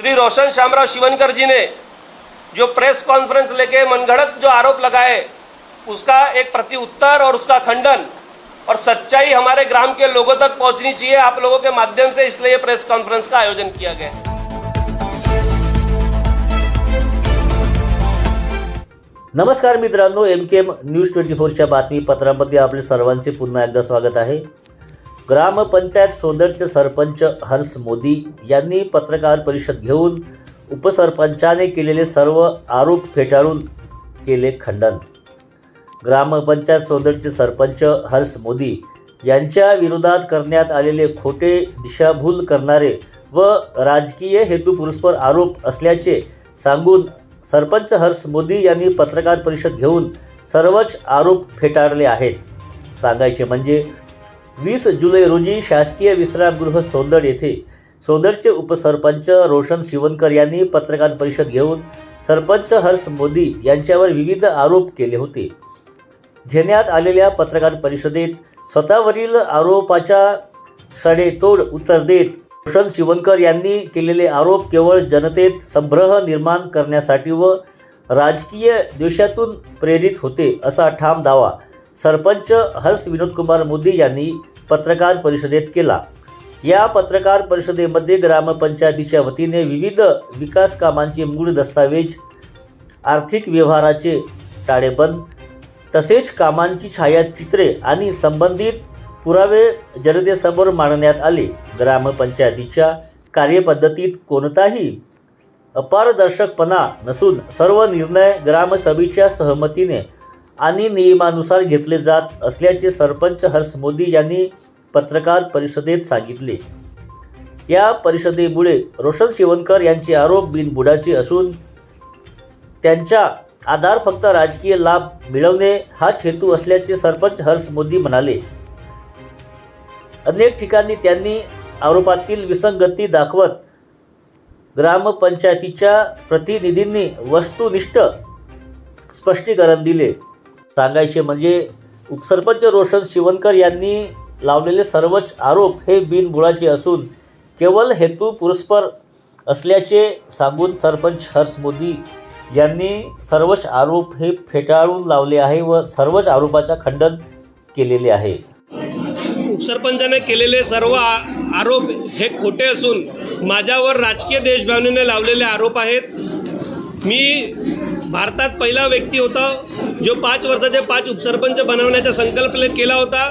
श्री रोशन श्यामराव शिवनकर जी ने जो press conference लेके मनगढ़ंत जो आरोप लगाए, उसका एक प्रति उत्तर और उसका खंडन और सच्चाई हमारे ग्राम के लोगों तक पहुंचनी चाहिए, आप लोगों के माध्यम से इसलिए प्रेस कॉन्फ्रेंस का आयोजन किया गया नमस्कार मित्रांनो M K M news twenty फोरच्या बातमीपत्रामध्ये आपले सर्वांचे पुन्हा एकदा स्वागत आहे. ग्रामपंचायत सोंदरचे सरपंच हर्ष मोदी यांनी पत्रकार परिषद घेऊन उपसरपंचाने केलेले सर्व आरोप फेटाळून केले खंडन. ग्रामपंचायत सोंदरचे सरपंच हर्ष मोदी यांच्या विरोधात करण्यात आलेले खोटे दिशाभूल करणारे व राजकीय हेतुपुरस्पर आरोप असल्याचे सांगून सरपंच हर्ष मोदी यांनी पत्रकार परिषद घेऊन सर्वच आरोप फेटाळले आहेत. सांगायचे म्हणजे वीस जुलै रोजी शासकीय विश्रामगृह सोंदड येथे सोंदडचे उपसरपंच रोशन शिवनकर यांनी पत्रकार परिषद घेऊन सरपंच हर्ष मोदी यांच्यावर विविध आरोप केले होते. घेण्यात आलेल्या पत्रकार परिषदेत स्वतःवरील आरोपाच्या सडेतोड उत्तर देत रोशन शिवनकर यांनी केलेले आरोप केवळ जनतेत संभ्रह निर्माण करण्यासाठी व राजकीय द्वेषातून प्रेरित होते असा ठाम दावा सरपंच हर्ष विनोदकुमार मोदी यांनी पत्रकार परिषदेत केला. या पत्रकार परिषदेमध्ये ग्रामपंचायतीच्या वतीने विविध विकास कामांचे मूळ दस्तावेज आर्थिक व्यवहाराचे ताळेबंद तसेच कामांची छायाचित्रे आणि संबंधित पुरावे जनतेसमोर मांडण्यात आले. ग्रामपंचायतीच्या कार्यपद्धतीत कोणताही अपारदर्शकपणा नसून सर्व निर्णय ग्रामसभेच्या सहमतीने आणि नियमानुसार घेतले जात असल्याचे सरपंच हर्ष मोदी यांनी पत्रकार परिषदेत सांगितले. या परिषदेमुळे रोशन शिवनकर यांचे आरोप बिनबुडाचे असून त्यांच्या आधार फक्त राजकीय लाभ मिळवणे हाच हेतू असल्याचे सरपंच हर्ष मोदी म्हणाले. अनेक ठिकाणी त्यांनी आरोपातील विसंगती दाखवत ग्रामपंचायतीच्या प्रतिनिधींनी वस्तुनिष्ठ स्पष्टीकरण दिले. सांगायचे म्हणजे उपसरपंच रोशन शिवनकर यांनी लावलेले सर्वच आरोप हे बिनबुळाचे असून केवळ हेतू पुरस्पर असल्याचे सांगून सरपंच हर्ष मोदी यांनी सर्वच आरोप हे फेटाळून लावले आहे व सर्वच आरोपाचा खंडन केलेले आहे. उपसरपंचाने केलेले सर्व आरोप हे खोटे असून माझ्यावर राजकीय देशभावनेने लावलेले आरोप आहेत. मी भारतात पहिला व्यक्ती होता. जो पाच वर्षाचे पाच उपसरपंच बनवण्याचा संकल्प केला होता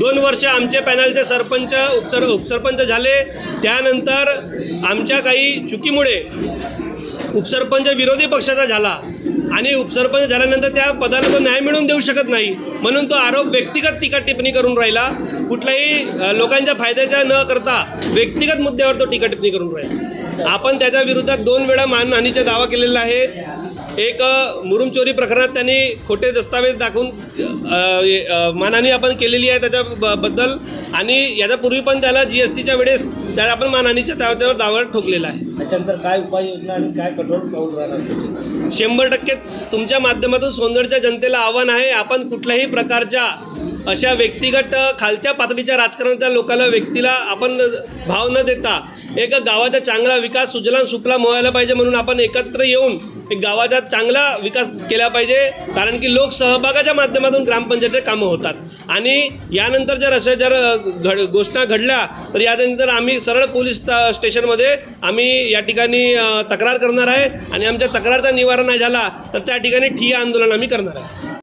दोन वर्ष आमचे पॅनलचे सरपंच उपसर उपसरपंच झाले. त्यानंतर आमच्या काही चुकीमुळे उपसरपंच विरोधी पक्षाचा झाला आणि उपसरपंच झाल्यानंतर त्या पदाला तो न्याय मिळवून देऊ शकत नाही. म्हणून तो आरोप व्यक्तिगत टीका टिप्पणी करून राहिला. कुठल्याही लोकांच्या फायद्याच्या न करता व्यक्तिगत मुद्द्यावर तो टीका टिप्पणी करून राहिला. आपण त्याच्या विरोधात दोन वेळा मानहानीचा दावा केलेला आहे. एक मुरुम चोरी प्रकरणात त्यांनी खोटे दस्तावेज दाखवून मानहानी आपण केलेली आहे त्याच्याबद्दल आणि याच्यापूर्वी पण त्याला जी एस टीच्या वेळेस त्याला आपण मानहानीच्या त्याच्यावर दावा ठोकलेला आहे. त्याच्यानंतर काय उपाययोजना आणि काय कठोर पाऊल राहणार? शंभर टक्के तुमच्या माध्यमातून सोंदडच्या जनतेला आव्हान आहे. आपण कुठल्याही प्रकारच्या अशा व्यक्तिगत खालच्या पातळीच्या राजकारणाच्या लोकांना व्यक्तीला आपण भाव न देता एक गावाचा चांगला विकास सुजलाम सुफलाम व्हायला पाहिजे म्हणून आपण एकत्र येऊन एक गावाचा चांगला विकास केला पाहिजे कारण की लोक सहभागाच्या माध्यमातून ग्रामपंचायतचे कामं होतात. आणि यानंतर जर अशा जर घड घोषणा घडल्या तर यानंतर आम्ही सरळ पोलीस स्टेशनमध्ये आम्ही या ठिकाणी तक्रार करणार आहे. आणि आमच्या तक्रारचा निवारण नाही झाला तर त्या ठिकाणी ठिय्या आंदोलन आम्ही करणार आहे.